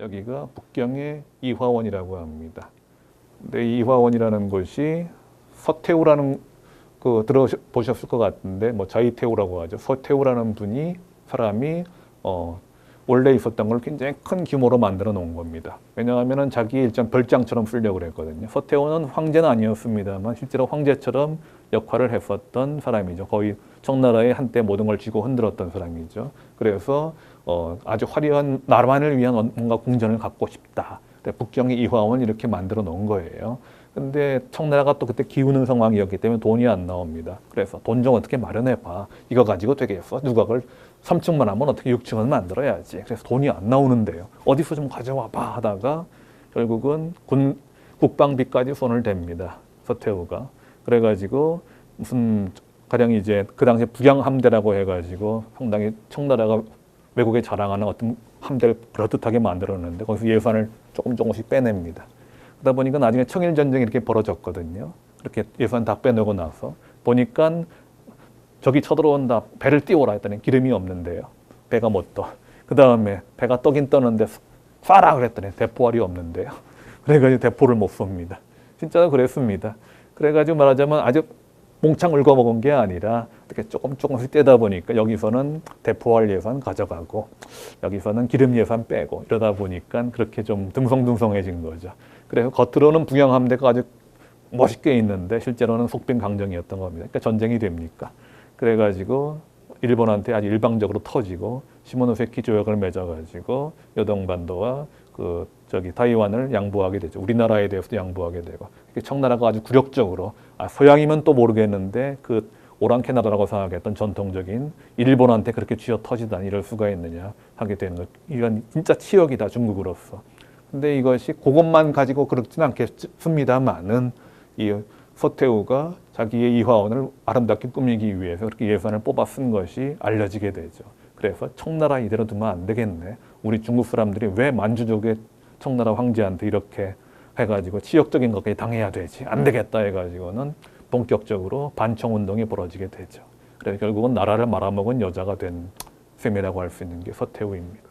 여기가 북경의 이화원이라고 합니다. 근데 이화원이라는 곳이 서태후라는 그 들어보셨을 것 같은데 뭐 자이태후라고 하죠. 서태후라는 분이 사람이 어 원래 있었던 걸 굉장히 큰 규모로 만들어 놓은 겁니다. 왜냐하면은 자기 일단 별장처럼 쓰려고 그랬거든요. 서태후는 황제는 아니었습니다만 실제로 황제처럼 역할을 했었던 사람이죠. 거의 청나라의 한때 모든 걸 쥐고 흔들었던 사람이죠. 그래서 어, 아주 화려한 나라만을 위한 뭔가 궁전을 갖고 싶다. 북경의 이화원 이렇게 만들어 놓은 거예요. 근데 청나라가 또 그때 기우는 상황이었기 때문에 돈이 안 나옵니다. 그래서 돈 좀 어떻게 마련해 봐. 이거 가지고 되겠어. 그걸 3층만 하면 어떻게 6층은 만들어야지. 그래서 돈이 안 나오는데요. 어디서 좀 가져와 봐 하다가 결국은 군 국방비까지 손을 댑니다. 서태후가. 그래가지고 무슨 가령 이제 그 당시에 북양함대라고 해가지고 상당히 청나라가 외국에 자랑하는 어떤 함대를 그럴듯하게 만들었는데 거기서 예산을 조금 조금씩 빼냅니다. 그러다 보니까 나중에 청일 전쟁이 이렇게 벌어졌거든요. 이렇게 예산 다 빼내고 나서 보니까 저기 쳐들어온다 배를 띄워라 했더니 기름이 없는데요. 배가 못 떠. 그 다음에 배가 떠긴 떠는데 쏴라 그랬더니 대포알이 없는데요. 그래가지고 대포를 못 쏩니다. 진짜로 그랬습니다. 그래가지고 말하자면 아주 몽창 긁어먹은 게 아니라 이렇게 조금 조금씩 떼다 보니까 여기서는 대포할 예산 가져가고 여기서는 기름 예산 빼고 이러다 보니까 그렇게 좀 듬성듬성해진 거죠. 그래서 겉으로는 북양함대가 아주 멋있게 있는데 실제로는 속빈 강정이었던 겁니다. 그러니까 전쟁이 됩니까? 그래가지고 일본한테 아주 일방적으로 터지고 시모노세키 조약을 맺어가지고 요동반도와 그 저기 타이완을 양보하게 되죠. 우리나라에 대해서도 양보하게 되고 청나라가 아주 굴욕적으로 아, 서양이면 또 모르겠는데 그 오랑캐나다라고 생각했던 전통적인 일본한테 그렇게 쥐어 터지다니 이럴 수가 있느냐 하게 되는 것. 이건 진짜 치욕이다 중국으로서. 근데 이것이 그것만 가지고 그렇지는 않겠습니다만은 이 서태후가 자기의 이 화원을 아름답게 꾸미기 위해서 그렇게 예산을 뽑아 쓴 것이 알려지게 되죠. 그래서 청나라 이대로 두면 안 되겠네. 우리 중국 사람들이 왜 만주족의 청나라 황제한테 이렇게 해가지고 치욕적인 것까지 당해야 되지. 안 되겠다 해가지고는 본격적으로 반청 운동이 벌어지게 되죠. 그래서 결국은 나라를 말아먹은 여자가 된 셈이라고 할 수 있는 게 서태후입니다.